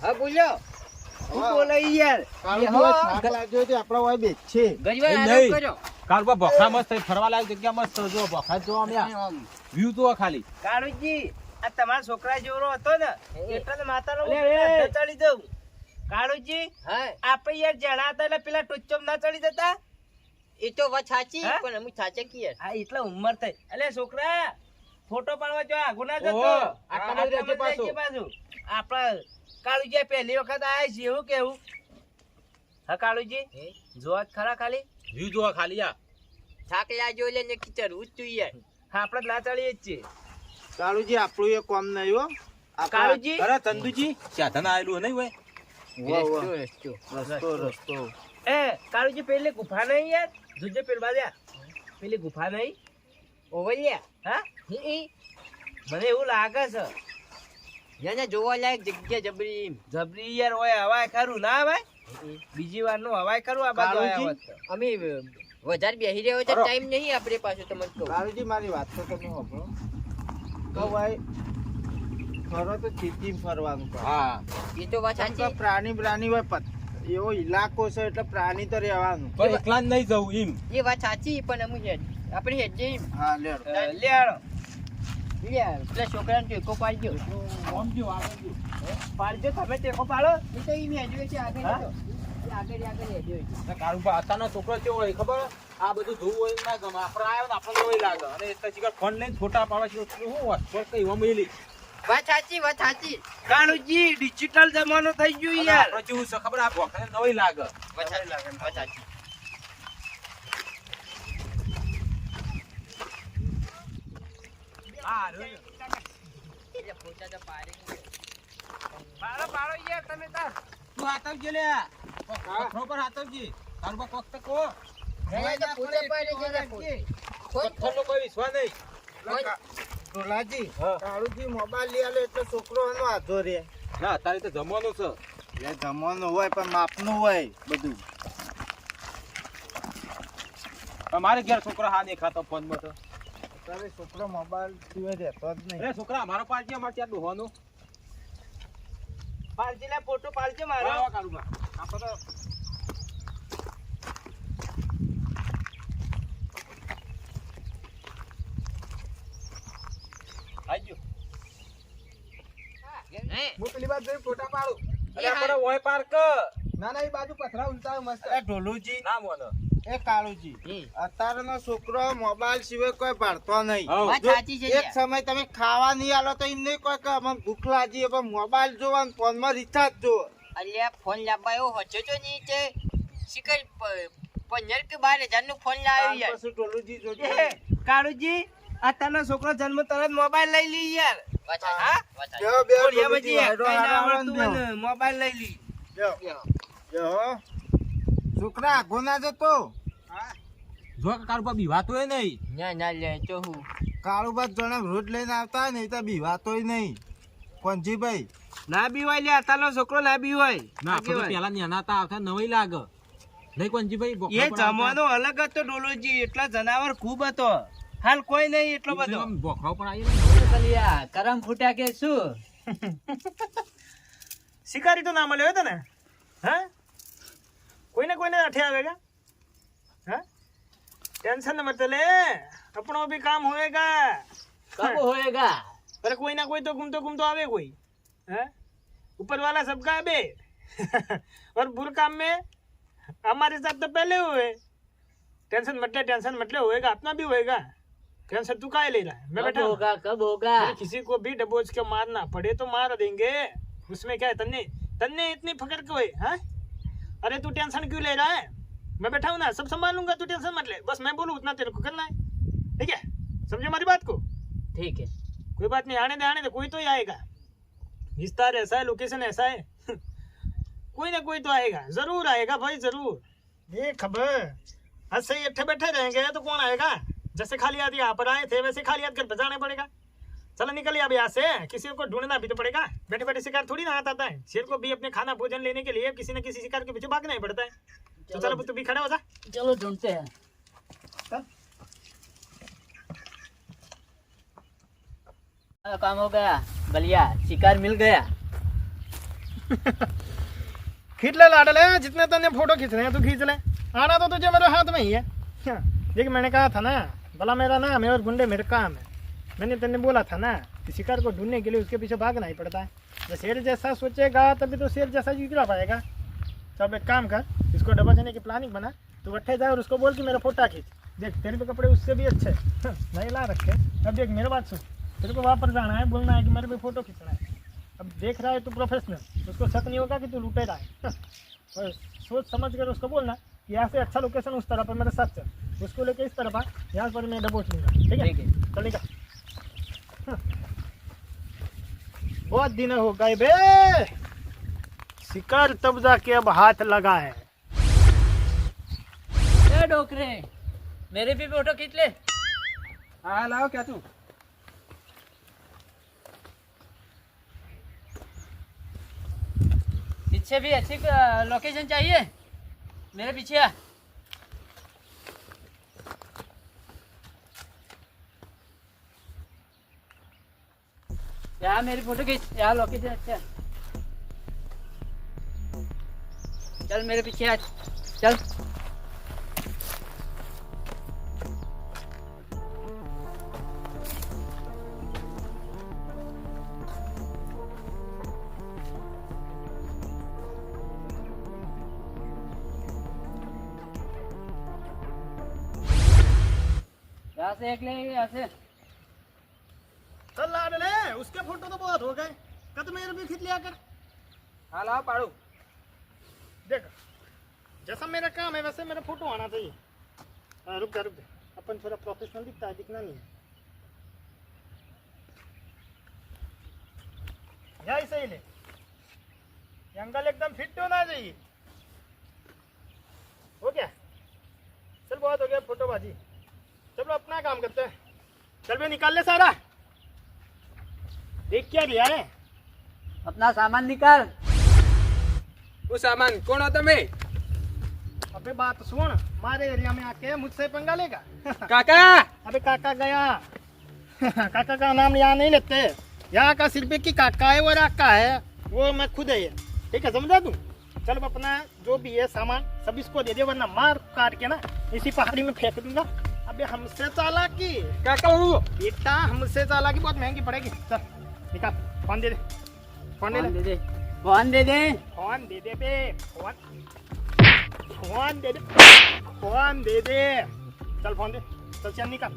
હા બોલ્યો શું બોલે યાર કાળુજી હો. થાક લાગ્યો છે આપણા વાય બેચ છે. ગજવા એમ આરામ નહીં. કરો. કાલ પર ભોખરા મસ્ત ફરવા લાયક જગ્યા મસ્ત જો ભોખરા જો અમે વ્યૂ તો ખાલી. કાળુજી આ તમારા છોકરા જેવડો હતો ને એટલે માતાનો પેલા એ. ચડી જવું. કાળુજી આપણે યાર જણા હતા એટલે પેલા ટુચ્ચમ ના ચડી જતા? એ તો વાત સાચી? પણ અમે સાચે કીએ હા એટલે ઉંમર થઈ. એટલે છોકરા ફોટો પાડવા જો આગુ ના જતો. આપણા કાળુજી પહેલી વખત આયા છે એવું કેવું? હા? કાળુજી જોવા ખરા ખાલી? વ્યૂ જોવા ખાલી આ. થાકલા લાગ્યો લે ને કિચર ઉચ્ચું યાર. હા આપણે જ ના જ છે કાળુજી આપણું એ કોમ નહીં હો. કાળુજી? અરે ચંદુજી સાધન આવેલું નહીં હોય? વાહ, વાહ. રસ્તો રસ્તો. રસ્તો રસ્તો. એ કાળુજી પેલી ગુફા નહીં યાર? જોજે પેલવા દે પેલી ગુફા નહીં? ઓવલ્યા હા? મને એવું લાગે છે એને જોવા લાયક જગ્યા જબરી જબરી યાર હોય હવાય ખરું. ના ભાઈ બીજી વારનું હવાય ખરું આ બાજુ તો. અમે વધારે બેસી રહ્યો અરે. ટાઈમ નહીં આપણે પાસે તમને કહું. કાળુજી મારી વાત તો તમે સાંભળો. તો ભાઈ ફરો તો ચીટી ફરવાનું હા. એ તો વાત સાચી. પ્રાણી પ્રાણી હોય પત- એવો ઇલાકો છે એટલે પ્રાણી તો રહેવાનું. પણ એકલા જ નહીં જવું એમ. એ વાત સાચી પણ અમે હેડ આપણે હેડ જઈ હા લેડો અ, છોકરાને ટેકો પાડજો. પાડજો તમે ટેકો પાડો. એ તો એમ હેડ્યો છે આગળ એ આગળ આગળ કાળુ પર અત્યારનો છોકરો કેવો હોય ખબર? આ બધું જોવું હોય એમ ના ગમે. આપણે આવ્યો ને આપણને એવું લાગે. અને એટલે ચીકર ફોન લઈને ફોટા પાડવા છે શું વાત કઈ વમેલી વાત સાચી વાત સાચી. કાળુજી ડિજિટલ જમાનો થઈ ગયો યાર. આપણે કેવું છે ખબર? આ ભોખરે નવી લાગે. વાત સાચી વાત સાચી હા રે. એટલે ફોટા તો પાડે પાડો યાર તમે તાર તું હાથવજે લે પથ્થરો પર તો કો ના જમવાનું છે. જમવાનું હોય પણ માપનું હોય બધું મારે ઘેર છોકરો હા દેખાતો ફોનમાં તો. અત્યારે છોકરો મોબાઈલ સિવાય રહેતો જ નહીં. અરે છોકરા અમારો પાડજે અમારે ત્યાં ડોહાનું પાડજે લે ફોટો પાડજે મારો આવા કાળુબા. આપણે તો આઈ હું પેલી બાજુ ફોટા પાડું. અરે આપણે ઓય પાર્ક. ના ના એ બાજુ પથરા ઉલતા મસ્ત. એ ઢોલુજી. ના મોનો. એ કાળુજી અત્યારનો છોકરો મોબાઈલ સિવાય કોઈ ભણતો નહીં. હઉ. વાત જો સાચી છે એક સમય તમે ખાવા નહીં આલો તો એમ નહીં કોઈ કે અમને ભૂખ લાગી પણ મોબાઈલ જોવા ફોનમાં રિચાર્જ જો અલ્યા ફોન લાવવા એવો હોચો જો નહીં તે. શીખ પ- પંદર કે બાર હજારનું ફોન લાવ્યો યાર. પછી ઢોલુજી જોજો. કાળુજી અત્યારનો છોકરો જન્મ તરત મોબાઈલ લઈ લી યાર. મોબાઈલ લઈ લી. જો બેહો. છોકરા આગો ના જતો જો કાળુબા બીવાતો હોય નહીં. ના ના લે તો હું. કાળુબા જણા રોજ લઈને આવતા હોય ને એ તો બીવાતોય નહીં. પંજીભાઈ ના બી હોય લે અત્યારનો છોકરો ના બી હોય ના તો પેલા નેના હતા આવતા નવાઈ લાગે. નહીં કોનજીભાઈ એ જમાનો અલગ હતો ડોલોજી. એટલા જનાવર ખૂબ હતો. હાલ કોઈ નહીં એટલો બધો. આમ પણ આવી ને. કરમ ફૂટ્યા કે શું? શિકારી તો ના મળ્યો હતો ને હા? महीने अठे आवेगा हाँ? टेंशन न मत ले। अपनो भी काम होएगा। कब हाँ। होएगा। पर कोई ना कोई तो गुम तो गुम तो आवे कोई। है? ऊपर वाला सबका आवे। और बुर काम में हमारे साथ तो पहले हुए। टेंशन मत ले टेंशन मत ले होएगा अपना भी होएगा। टेंशन तू का ले रहा है? मैं बैठा होगा कब होगा? किसी को भी डबोच के मारना पड़े तो मार देंगे। उसमें क्या है तन्ने? तन्ने इतनी फकड़ को है हा? अरे तू टेंशन क्यों ले रहा है? मैं बैठा हूँ ना सब संभाल लूँगा तू टेंशन मत ले। बस मैं बोलूँ उतना तेरे को करना है। ठीक है? समझे हमारी बात को? ठीक है। कोई बात नहीं आने दे आने दे कोई तो ही आएगा। विस्तार ऐसा है लोकेशन ऐसा है। कोई ना कोई तो आएगा ज़रूर आएगा भाई ज़रूर। ये खबर ऐसे ही अट्ठे बैठे रहेंगे तो कौन आएगा? जैसे खाली हाथ यहाँ पर आए थे वैसे खाली हाथ घर पे जाना पड़ेगा। चलो निकलिए अब यहाँ से। किसी को ढूंढना भी तो पड़ेगा। बैठे बैठे शिकार थोड़ी ना हाथ आता है। शेर को भी अपने खाना भोजन लेने के लिए किसी न किसी शिकार के पीछे भागना ही पड़ता है। तो चलो। तू भी खड़ा हो जा। चलो ढूंढते हैं। काम हो गया। बलिया शिकार मिल गया। खींच ले लाडले जितने तने फ़ोटो खींचने हैं तू खींच ले। आना तो तुझे मेरे हाथ में ही है। हाँ, देख मैंने कहा था ना भला मेरा नाम है और गुंडे मेरे काम है। मैंने तेने बोला था ना कि शिकार को ढूँढने के लिए उसके पीछे भागना ही पड़ता है। जब शेर जैसा सोचेगा तभी तो शेर जैसा निकला पाएगा। तो अब एक काम कर इसको डबा देने की प्लानिंग बना। तू अट्ठे जाए और उसको बोल कि मेरा फोटा खींच। देख तेरे पे कपड़े उससे भी अच्छे नहीं ला रखे। अब देख मेरे बात सुन। तेरे को वापस जाना है बोलना है कि मेरे पे फ़ोटो खींचना है। अब देख रहा है तू प्रोफेशनल उसको शक नहीं होगा कि तू लूटे रहा है। और सोच समझ कर उसको बोलना कि यहाँ से अच्छा लोकेशन उस तरफ़ है मेरे साथ चल। उसको लेके इस तरफ़ आ। यहाँ पर मैं डबोच लूँगा। ठीक है। चलेगा। बहुत दिन हो गए बे। शिकार तब जाके अब हाथ लगा है डोकरे मेरे भी फ़ोटो खींच ले। आ लाओ क्या तू? पीछे भी अच्छी लोकेशन चाहिए। मेरे पीछे आ। यार मेरी फ़ोटो खींच यार लोकेशन अच्छा चल मेरे पीछे आ, चल। यहाँ से एक ले, यहाँ से। चल लाडले उसके फ़ोटो तो बहुत हो गए। कत मेरे भी खींच लिया कर। हाला लाओ पाड़ो। देख जैसा मेरा काम है वैसे मेरा फ़ोटो आना चाहिए। हाँ रुक जा रुक जा। अपन थोड़ा प्रोफेशनल दिखता है दिखना नहीं है। यही सही ले। एंगल एकदम फिट होना चाहिए। हो गया? चल बहुत हो गया फ़ोटो भाजी चलो अपना काम करते हैं। चल भाई निकाल ले सारा। देख क्या लिया है अपना सामान निकाल હું સામાન કોણ હો તમે अबे बात सुन हमारे एरिया में आके मुझसे पंगा लेगा કાકા अबे काका गया काका का नाम यहाँ नहीं लेते यहाँ का सिर्फ एक ही काका है और आका है वो मैं खुद है ये ठीक है समझा तू चल अब अपना जो भी है सामान सब इसको दे दे वरना मार काट के ना इसी पहाड़ी में फेंक दूंगा अबे हमसे चालाकी કાકા હું बेटा हमसे चालाकी बहुत महंगी पड़ेगी चल निकाल फ़ोन दे दे. फ़ोन दे दे. फ़ोन दे. दे फ़ोन दे दे बे. फ़ोन फ़ोन दे दे. फ़ोन दे दे. चल फ़ोन दे. चल चल निकाल.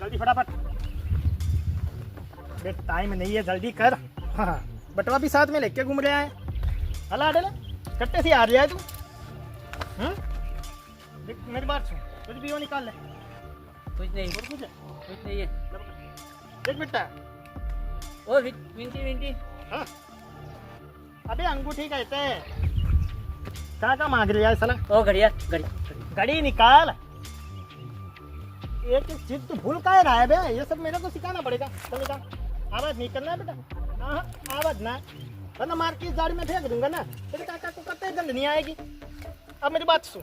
जल्दी फटाफट. बे टाइम नहीं है जल्दी कर. हाँ बटवा भी साथ में लेके घूम रहा है. हला अडल कट्टे से आ रहा है तू. देख मेरी बात सुन कुछ भी वो निकाल ले. कुछ नहीं. और कुछ है? कुछ नहीं है. देख बेटा ओ वि- विंटी विंटी। हाँ। अबे अंगूठी कहते हैं कहाँ का मांग रहा है साला? ओ घड़िया घड़ी। घड़ी निकाल। एक एक चीज़ तो भूल का रहा है बे ये सब मेरे को सिखाना पड़ेगा। चल आवाज़ नहीं करना है बेटा। हाँ आवाज़ ना। वरना मार के इस गाड़ी में फेंक दूँगा ना। तेरे काका को कतई गंध नहीं आएगी। अब मेरी बात सुन।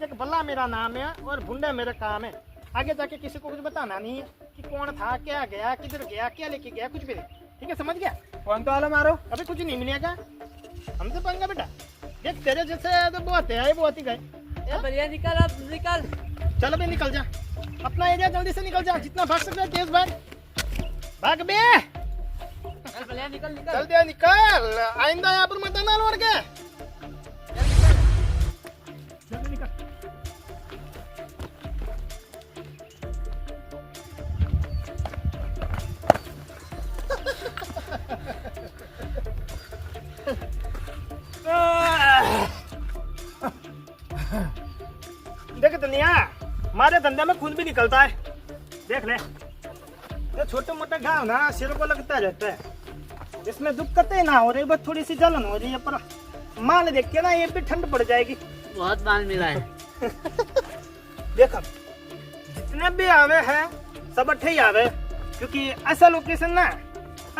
देख बल्ला मेरा नाम है और भुंडा मेरा काम है। आगे जाके किसी को कुछ बताना नहीं है। कि कौन था क्या गया किधर गया क्या लेके गया कुछ भी ठीक है समझ गया? कौन तो आलम मारो। अभी कुछ नहीं मिलेगा। हमसे तो पंगा बेटा। देख तेरे जैसे तो बहुत है बहुत ही गए। बढ़िया निकल अब निकल। चल अभी निकल जा। अपना एरिया जल्दी से निकल जा जितना भाग सकते तेज भाग। भाग बे। चल निकल निकल। चल दे निकल। आइंदा यहाँ पर मत आना लौट के हमारे धंधे में खून भी निकलता है। देख ले। ये छोटे मोटे घाव ना सिर को लगता रहता है। इसमें दिक्कत ही ना हो रही बस थोड़ी सी जलन हो रही है पर माल देख के ना ये भी ठंड पड़ जाएगी। बहुत माल मिला है। देखो जितने भी आवे हैं सब अट्ठे ही आवे क्योंकि ऐसा लोकेशन ना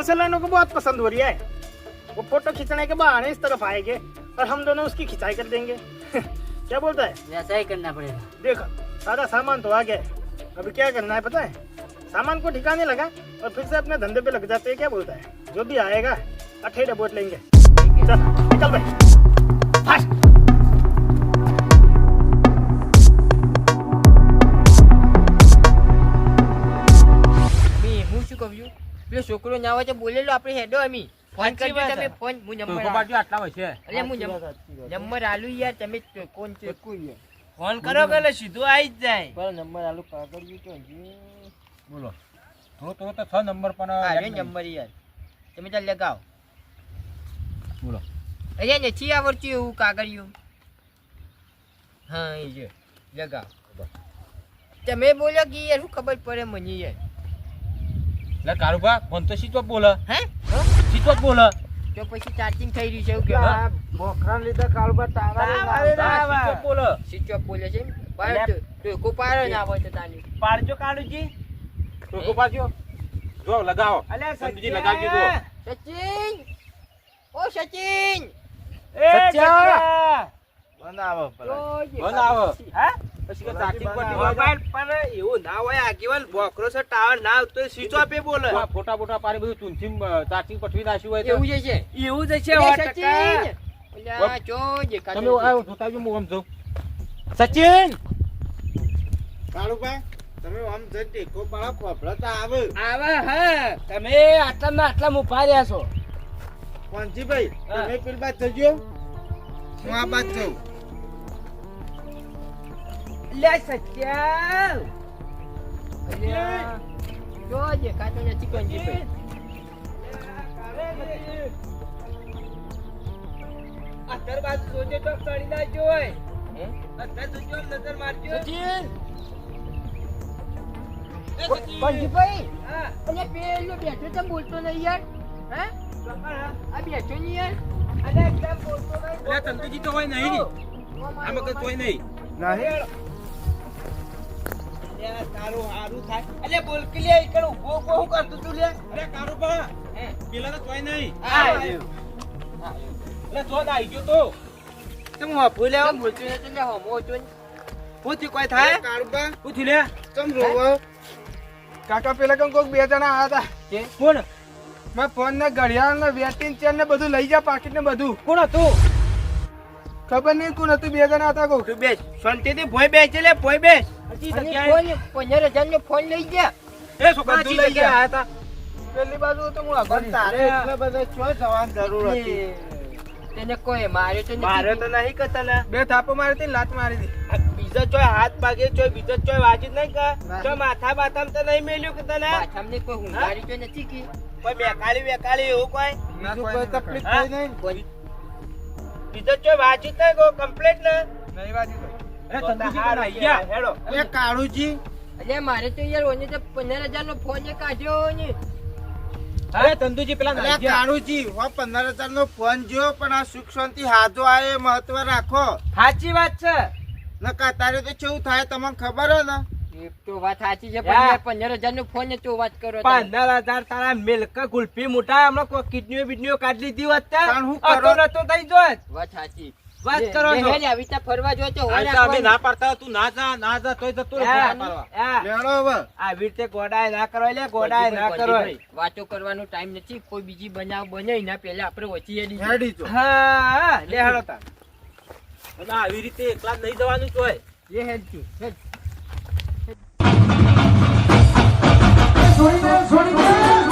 ऐसा लोगों को बहुत पसंद हो रही है। वो फ़ोटो खींचने के बहाने इस तरफ़ आएँगे और हम दोनों उसकी खिंचाई कर देंगे। क्या बोलता है? वैसा ही करना पड़ेगा। देखो सारा सामान तो आ गया है अभी क्या करना है पता है सामान को ठिकाने लगा और फिर से अपने धंधे पे लग जाते हैं क्या बोलता है जो भी आएगा अठेरे बोट लेंगे चल निकल भाई फास्ट બી હું શું કહું છું પેલો છોકરો ના હોય તો બોલેલો આપણે હેડો અમી ફોન સાચી કરજો વાત તમે છે. ફોન હું તો નંબર બાજુ આટલા હોય છે અરે હું નંબર નંબર આલુ યાર તમે તો કોણ છે ફોન કરો કે સીધો આવી જ જાય. પર નંબર આલુ કાગળિયું તો હજી. બોલો. તો તો તો છ નંબર પણ આ યાદ રે નહીં. નંબર યાર. તમે ચાલ લગાવો. બોલો. અહીંયા છી આવડતું એવું કાગળિયું? હા એ જો લગાવો. તમે બોલો કે યાર શું ખબર પડે મને યાર? લે કારુભા ફોન તો સીધો બોલો. બોલે હે? સીધો જ બોલે. તો પછી ચાર્જિંગ થઈ રહ્યું છે એવું કે બોખરા લીધે કાળુબા તારા બોલે. સ્વિચ ઓફ બોલે છે બાર તો તો કો પારો ના હોય તો તાની. પાડજો કાળુજી. તો કો પાછો જો લગાવો. અલે સચિન! લગાવજો જો. સચિન! ઓ સચિન! સચ્ચા! બનાવો બનાવો હે હા? પછી કે ચાર્જિંગ પર મોબાઈલ પર એવું ના હોય આગેવાન બોકરો છે ટાવર ના તો સ્વિચ ઓફ એ બોલે. આ ફોટા બોટા પાડી બધું ચૂનથી ચાકી પઠવી નાખ્યું હોય એવું જ છે. એવું જ છે તમે આવો જોતા હું આમ જાઉં. સચિન! કાળુબા તમે આમ જઈ ટેકો પાડો ખોભળો તો આવે. આવા હા. તમે આટલામાં આટલા મુફા રહ્યા છો. પંજીભાઈ તમે પેલી બાદ જજો. હું આ બાદ જઉં. લે સત્યા જો જે કાઢો નથી કંજી ભાઈ અત્યાર બાદ સોજે તો ચડી ના જોય હે? અત્યાર જોજો આમ નજર મારજો સચિન એ સચિન. કંજીભાઈ હા, અને પેલો બેઠો તો બોલતો નહીં યાર હે આ બેઠો નહીં યાર અલે એકદમ બોલતો નહીં. એટલે તંતુજી તો હોય નહીં આમાં કઈ કોઈ નહીં નહીં તારું હારું થાય. અલે બોલ કે લે ઈકડ હું કરતો તું લે. અરે કારુભા હે? પેલા તો કોઈ નહીં. એટલે ના આવી ગયો તો. તું હફુ લેવા બોલતો નથી લે હમો હતો પૂછી કોઈ થાય? કાળુબા પૂછી લે. ચમ રોવો? કાકા પેલા કમ કોક બે જણા આવ્યા હતા. કોણ? મેં ફોન ને ઘડિયાળ ને વેટિંગ ચેન ને બધું લઈ જા પાકીટ ને બધું. કોણ હતું? ખબર નહીં કોણ હતું બે જણા હતા કોક. બેસ શાંતિથી ભોય બેસ લે ભોય બેસ. ફોન પંદર હજાર નો ફોન લઈ ગયા. એ છોકરા બધું લઈ ગયા. હતા. પેલી બાજુ તો હું આગળ તારે એટલે બધે ચો જવાની જરૂર હતી. તેને કોઈ માર્યો તો મારે તો નહીં કરતા બે થાપો મારી હતી લાત મારી હતી. બીજા ચોય હાથ ભાગે ચોય બીજા ચોય વાજી નહીં કા? ચો માથા બાથામ તો નહીં મેલ્યું કે તને? કોઈ હુંગારી નથી કી. કોઈ બેકાળી બેકાળી એવું કોઈ? બીજું કોઈ તકલીફ થઈ નહીં કોઈ. બીજા ચોય વાજી નહીં કો કમ્પ્લીટ ને? નહીં વાજી અરે એ કાળુજી. અલ્યા મારે તો યાર ઓને તો પંદર હજાર નો ફોન કાઢ્યો ને. અરે તંતુજી પેલા અરે કાળુજી હો પંદર હજાર નો ફોન જો પણ આ સુખ શાંતિ હાજો આ મહત્વ રાખો. સાચી વાત છે. નકા તારે તો કેવું થાય તમને ખબર હે ને? એ તો વાત સાચી છે પણ પંદર હજાર નો ફોન તો વાત કરો પંદર હજાર તારા મિલ્ક ગુલ્ફી મોટા હમણાં કિડનીઓ બિડનીઓ કાઢી લીધી વાત તે. હું આ કરો? તો નતો થઈ જો વાત સાચી. વાત કરો છો. હેડે આવી ફરવા જો તો હોય અમે ના પાડતા તું ના જા ના જા તોય જતો લેડો હવે. આવી રીતે ગોડાય ના કરો લે ગોડાય ના કરો. વાતો કરવાનો ટાઈમ નથી કોઈ બીજી બનાવ બને ના પહેલા આપણે ઓછી હેડી હા લે હેડો તા અને આવી રીતે એકલા નહીં જવાનું તો એ હેડ. છોડી દે છોડી દે